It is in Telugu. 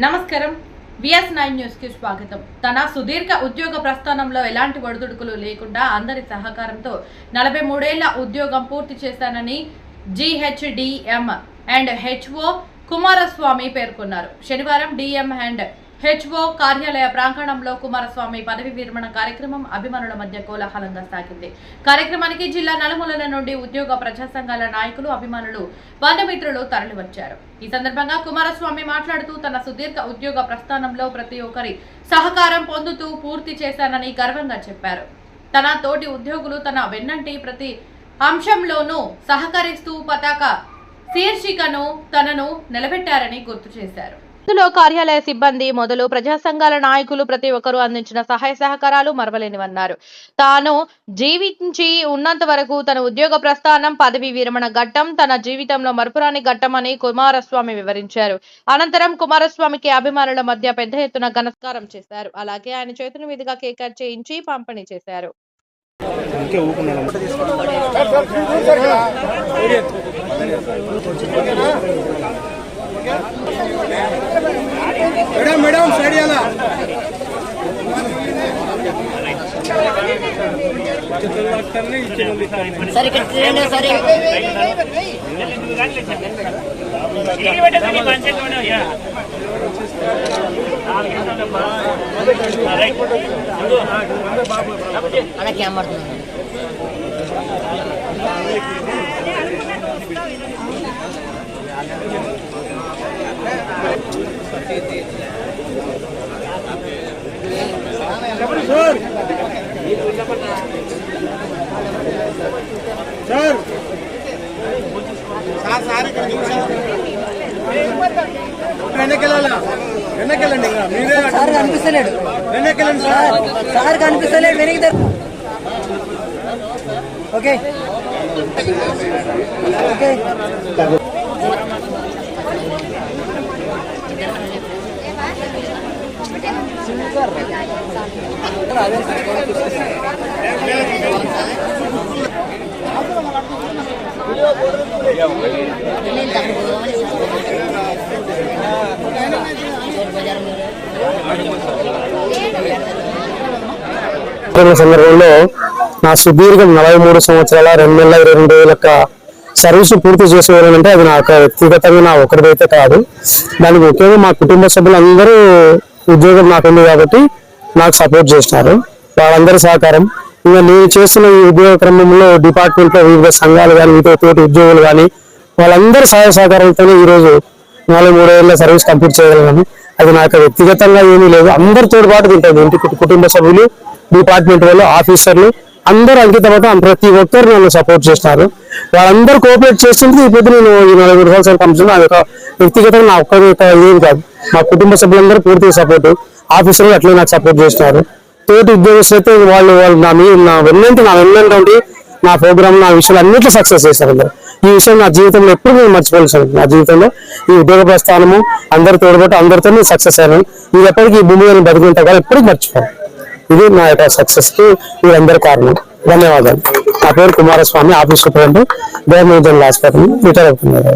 నమస్కారం. విఎస్ నైన్ న్యూస్కి స్వాగతం. తన సుదీర్ఘ ఉద్యోగ ప్రస్థానంలో ఎలాంటి ఒడిదుడుకులు లేకుండా అందరి సహకారంతో నలభై మూడేళ్ళ ఉద్యోగం పూర్తి చేశానని జిహెచ్డిఎం అండ్ హెచ్ఓ కుమారస్వామి పేర్కొన్నారు. శనివారం డిఎం అండ్ హెచ్ఓ కార్యాలయ ప్రాంగణంలో కుమారస్వామి పదవి విరమణ కార్యక్రమం అభిమానుల మధ్య కోలాహలంగా సాగింది. కార్యక్రమానికి జిల్లా నలుమూలల నుండి ఉద్యోగ ప్రజా సంఘాల నాయకులు అభిమానులు బంధుమిత్రులు తరలివచ్చారు. ఈ సందర్భంగా కుమారస్వామి మాట్లాడుతూ తన సుదీర్ఘ ఉద్యోగ ప్రస్థానంలో ప్రతి ఒక్కరి సహకారం పొందుతూ పూర్తి చేశానని గర్వంగా చెప్పారు. తన తోటి ఉద్యోగులు తన వెన్నంటి ప్రతి అంశంలోనూ సహకరిస్తూ పతాక శీర్షికను తనను నిలబెట్టారని గుర్తు చేశారు. ఇందులో కార్యాలయ సిబ్బంది మొదలు ప్రజా సంఘాల నాయకులు ప్రతి ఒక్కరూ అందించిన సహాయ సహకారాలు మరవలేనివన్నారు తాను జీవించి ఉన్నంత వరకు తన ఉద్యోగ ప్రస్థానం పదవి విరమణ ఘట్టం తన జీవితంలో మరపురాని ఘట్టం అని కుమారస్వామి వివరించారు అనంతరం కుమారస్వామికి అభిమానుల మధ్య పెద్ద ఎత్తున ఘనస్కారం చేశారు అలాగే ఆయన చేతుల మీదుగా కేక్ కట్ చేయించి పంపిణీ చేశారు మేడం మేడం సైడ్ ఇవ్వాలా సరే ఇక్కడ తిరగండి సరే అన్న camera sir sir sir sir ఇక్కడ వెనకెళ్ళాలా వెనకెళ్ళండి ఇంకా మీరే సార్ కనిపిస్తలేడు వెనకెళ్ళండి సార్ సార్ కనిపిస్తలేడు వెనక్కి ఓకే ఓకే సందర్భంలో నా సుదీర్ఘ నలభై మూడు సంవత్సరాల రెండు నెలల ఇరవై రెండు వేల యొక్క సర్వీస్ పూర్తి చేసేవారంటే అది నా యొక్క వ్యక్తిగతంగా నా ఒకరిదైతే కాదు. దానికి ముఖ్యంగా మా కుటుంబ సభ్యులందరూ ఉద్యోగం నాకు ఉంది కాబట్టి నాకు సపోర్ట్ చేసినారు వాళ్ళందరి సహకారం. ఇంకా నేను చేస్తున్న ఈ ఉద్యోగ క్రమంలో డిపార్ట్మెంట్లో వివిధ సంఘాలు కానీ ఇతర తోటి ఉద్యోగులు కానీ వాళ్ళందరి సహాయ సహకారాలతోనే ఈరోజు నాలుగు మూడు ఏళ్ళ సర్వీస్ కంప్లీట్ చేయగలను అది నాకు వ్యక్తిగతంగా ఏమీ లేదు. అందరితో పాటు తింటుంది ఇంటి కుటుంబ సభ్యులు డిపార్ట్మెంట్ వాళ్ళు ఆఫీసర్లు అందరూ అంకితమతో ప్రతి ఒక్కరు నన్ను సపోర్ట్ చేస్తున్నారు వాళ్ళందరూ కోఆపరేట్ చేస్తుంటే ఇప్పుడు నేను ఈ నలభై సంవత్సరాల కంపెనీ అది ఒక వ్యక్తిగతంగా నా ఒక్కరి యొక్క ఇదేం కాదు. మా కుటుంబ సభ్యులందరూ పూర్తిగా సపోర్ట్. ఆఫీసర్లు అట్లే నాకు సపోర్ట్ చేస్తున్నారు. తోటి ఉద్యోగస్తులు అయితే వాళ్ళు వాళ్ళు నా మీద నా వెన్నంటే నా వెన్నంటే ఉండి నా ప్రోగ్రామ్ నా విషయాలు అన్నింటిలో సక్సెస్ చేస్తారు ఈ విషయం నా జీవితంలో ఎప్పుడు నేను మర్చిపోలేను నా జీవితంలో ఈ ఉద్యోగ ప్రస్థానము అందరు తోడబట్టి అందరితో సక్సెస్ అయ్యాను. ఇది ఎప్పటికీ ఈ భూమి మీద బతుకుంటా కానీ ఎప్పటికీ మర్చిపోను. ఇది నా యొక్క సక్సెస్కి వీరందరి కారణం. ధన్యవాదాలు. నా పేరు Kumaraswamy office superintendent government general hospital retire అవుతున్నారు